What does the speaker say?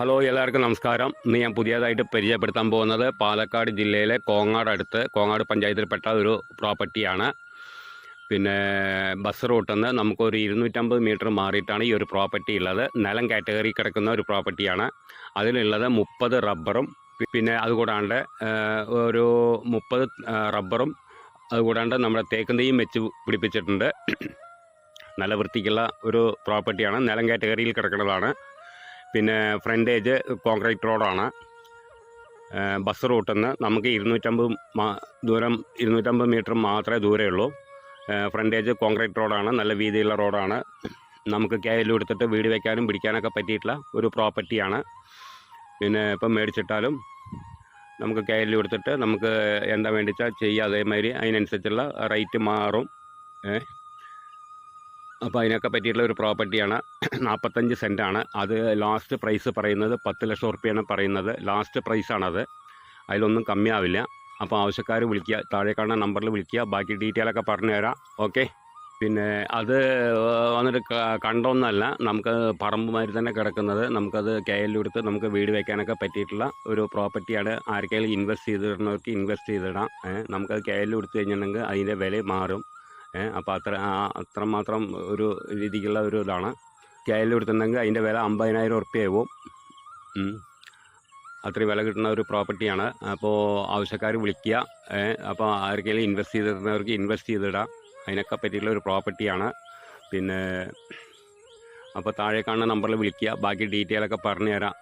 Hello എല്ലാവർക്കും നമസ്കാരം. ഇന്ന് ഞാൻ പുതിയതായിട്ട് പരിചയപ്പെടുത്താൻ പോകുന്നത് പാലക്കാട് ജില്ലയിലെ കോങ്ങാട് അടുത്ത് കോങ്ങാട് പഞ്ചായത്തിൽപ്പെട്ട ഒരു പ്രോപ്പർട്ടിയാണ് പിന്നെ ബസ് റൂട്ടിൽ നിന്ന് നമുക്കൊരു ഇരുന്നൂറ്റമ്പത് മീറ്റർ മാറിയിട്ടാണ് ഈ ഒരു പ്രോപ്പർട്ടി ഉള്ളത്. നിലം കാറ്റഗറി കിടക്കുന്ന ഒരു പ്രോപ്പർട്ടിയാണ് അതിലുള്ളത് മുപ്പത് റബ്ബറും പിന്നെ അതുകൂടാണ്ട് ഒരു മുപ്പത് റബ്ബറും അതുകൂടാണ്ട് നമ്മുടെ തേക്കുന്നതയും വെച്ച് പിടിപ്പിച്ചിട്ടുണ്ട്. നല്ല വൃത്തിക്കുള്ള ഒരു പ്രോപ്പർട്ടിയാണ് നിലം കാറ്റഗറിയിൽ കിടക്കുന്നതാണ്. പിന്നെ ഫ്രണ്ടേജ് കോൺക്രീറ്റ് റോഡാണ്. ബസ് റൂട്ടിൽ നിന്ന് നമുക്ക് ഇരുന്നൂറ്റമ്പത് ദൂരം ഇരുന്നൂറ്റമ്പത് മീറ്റർ മാത്രമേ ദൂരമുള്ളൂ ഫ്രണ്ടേജ് കോൺക്രീറ്റ് റോഡാണ് നല്ല വീതിയുള്ള റോഡാണ്. നമുക്ക് കയ്യിൽ എടുത്തിട്ട് വീട് വയ്ക്കാനും പിടിക്കാനൊക്കെ പറ്റിയിട്ടുള്ള ഒരു പ്രോപ്പർട്ടിയാണ്. പിന്നെ ഇപ്പം മേടിച്ചിട്ടാലും നമുക്ക് കയ്യിൽ എടുത്തിട്ട് നമുക്ക് എന്താ വേണ്ടിച്ചാൽ ചെയ്യുക അതേമാതിരി അതിനനുസരിച്ചുള്ള റേറ്റ് മാറും. ഏഹ് അപ്പോൾ അതിനൊക്കെ പറ്റിയിട്ടുള്ള ഒരു പ്രോപ്പർട്ടിയാണ് നാൽപ്പത്തഞ്ച് സെന്റാണ് അത് ലാസ്റ്റ് പ്രൈസ് പറയുന്നത് പത്ത് ലക്ഷം ഉറുപ്പ്യാണ് പറയുന്നത്. ലാസ്റ്റ് പ്രൈസാണത് അതിലൊന്നും കമ്മിയാവില്ല. അപ്പോൾ ആവശ്യക്കാർ വിളിക്കുക. താഴെ കാണുന്ന നമ്പറിൽ വിളിക്കുക. ബാക്കി ഡീറ്റെയിലൊക്കെ പറഞ്ഞു തരാം. ഓക്കെ പിന്നെ അത് വന്നിട്ട് കണ്ടൊന്നല്ല. നമുക്ക് പറമ്പുമാതിരി തന്നെ കിടക്കുന്നത്. നമുക്കത് കെ എൽ എടുത്ത് നമുക്ക് വീട് വയ്ക്കാനൊക്കെ പറ്റിയിട്ടുള്ള ഒരു പ്രോപ്പർട്ടിയാണ് ആർക്കെങ്കിലും ഇൻവെസ്റ്റ് ചെയ്തിടുന്നവർക്ക് ഇൻവെസ്റ്റ് ചെയ്തിടാം. നമുക്കത് കെ എൽ എടുത്ത് കഴിഞ്ഞിട്ടുണ്ടെങ്കിൽ അതിന്റെ വില മാറും. അപ്പോൾ അത്ര അത്രമാത്രം ഒരു രീതിക്കുള്ള ഒരു ഇതാണ്. കയ്യിൽ എടുത്തിട്ടുണ്ടെങ്കിൽ അതിന്റെ വില അമ്പതിനായിരം ഉറുപ്പ്യാവും. അത്രയും വില കിട്ടുന്ന ഒരു പ്രോപ്പർട്ടിയാണ്. അപ്പോൾ ആവശ്യക്കാർ വിളിക്കുക. അപ്പോൾ ആർക്കെങ്കിലും ഇൻവെസ്റ്റ് ചെയ്തിരുന്നവർക്ക് ഇൻവെസ്റ്റ് ചെയ്തിടാം. അതിനൊക്കെ പറ്റിയിട്ടുള്ള ഒരു പ്രോപ്പർട്ടിയാണ്. പിന്നെ അപ്പോൾ താഴെ കാണുന്ന നമ്പറിൽ വിളിക്കുക. ബാക്കി ഡീറ്റെയിലൊക്കെ പറഞ്ഞു തരാം